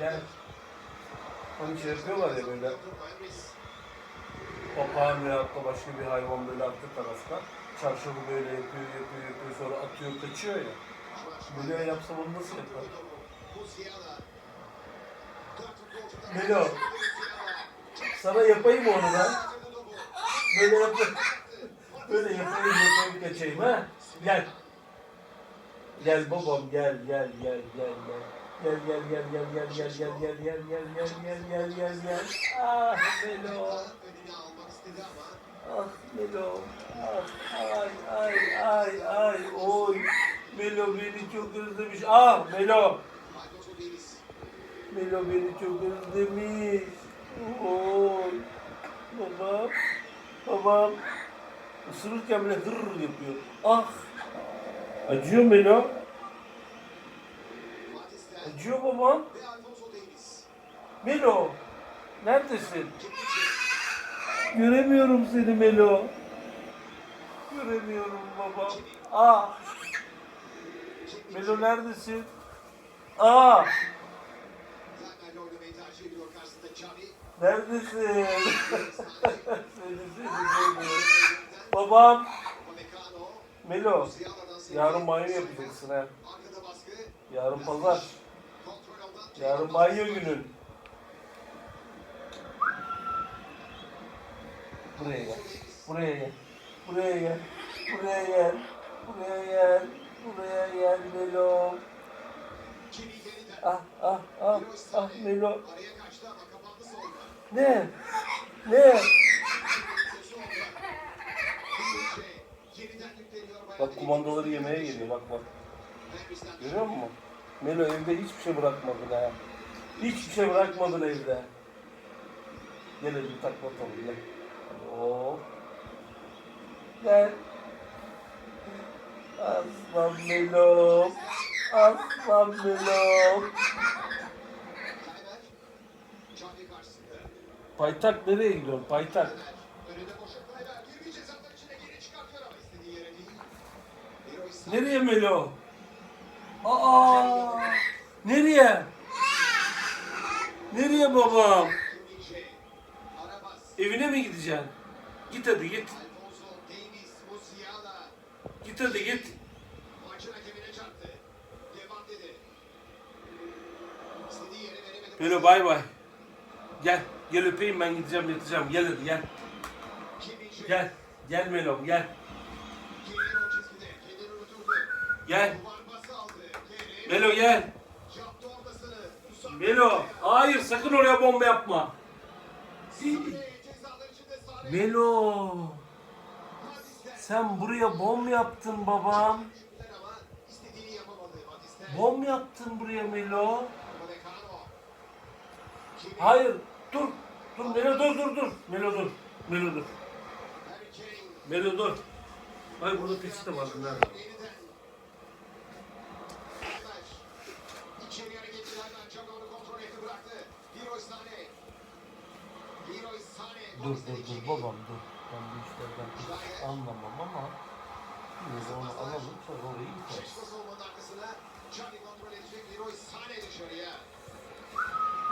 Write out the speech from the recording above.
Gel. Hani şey yapıyorlar ya böyle. Papağan veyahut da başka bir hayvan böyle arka tarafta. Çarşafı böyle yapıyor, yapıyor, yapıyor, sonra atıyor, kaçıyor ya. Böyle yapsam onu nasıl yapar? Melo. Sana yapayım onu ben? Böyle yapayım. Böyle yapayım, yapayım, kaçayım ha? Gel. Gel babam gel gel gel gel gel. Gel gel gel gel gel gel gel gel gel gel gel gel gel gel gel. Ah Melo. Ah Melo. Ah ay ay ay ay oy. Melo beni çok özlemiş. Ah Melo. Melo beni çok özlemiş. Oy. Babam. Babam. Isırırken bile hırr yapıyor. Ah. Acıyor Melo. Cubo mu? Melo. Neredesin? Göremiyorum seni Melo. Göremiyorum baba. Aa. Melo neredesin? Aa. Neredesin? seni seviyorum. Babam. Melo. Yarın banyo yapacaksın ha. Yarın pazar. Yarın banyo günün. Buraya gel. Buraya gel. Buraya gel. Buraya gel. Buraya gel. Buraya gel Melo. Ah ah ah ah. Melo. Ne? Ne? Bak kumandaları yemeye geliyor bak bak. Görüyor musun? Melo evde hiçbir şey bırakmadın ha. Hiçbir şey bırakmadın evde. Gel bir takla atalım gel. Oo. Gel. Aslan Melo. Aslan Melo. Paytak nereye gidiyor? Paytak. Nereye Melo? Aa! Nereye? Nereye babam? Evine mi gideceksin? Git hadi git. Git hadi git. Böyle bay bay. Gel. Gel öpeyim ben gideceğim yatacağım. Gel hadi gel. Gel. Gel Melom gel. Gel. Melo gel. Melo. Hayır sakın oraya bomba yapma. Melo. Sen buraya bom yaptın babam. Bom yaptın buraya Melo. Hayır. Dur. Dur Melo dur dur dur. Melo dur. Melo dur. Melo dur. Ay burada peçete vardı nerede? Çok onu kontrol etti bıraktı. Leroy Sané. Leroy Sané. Dur dur dur babam dur. Ben bu işlerden pek anlamam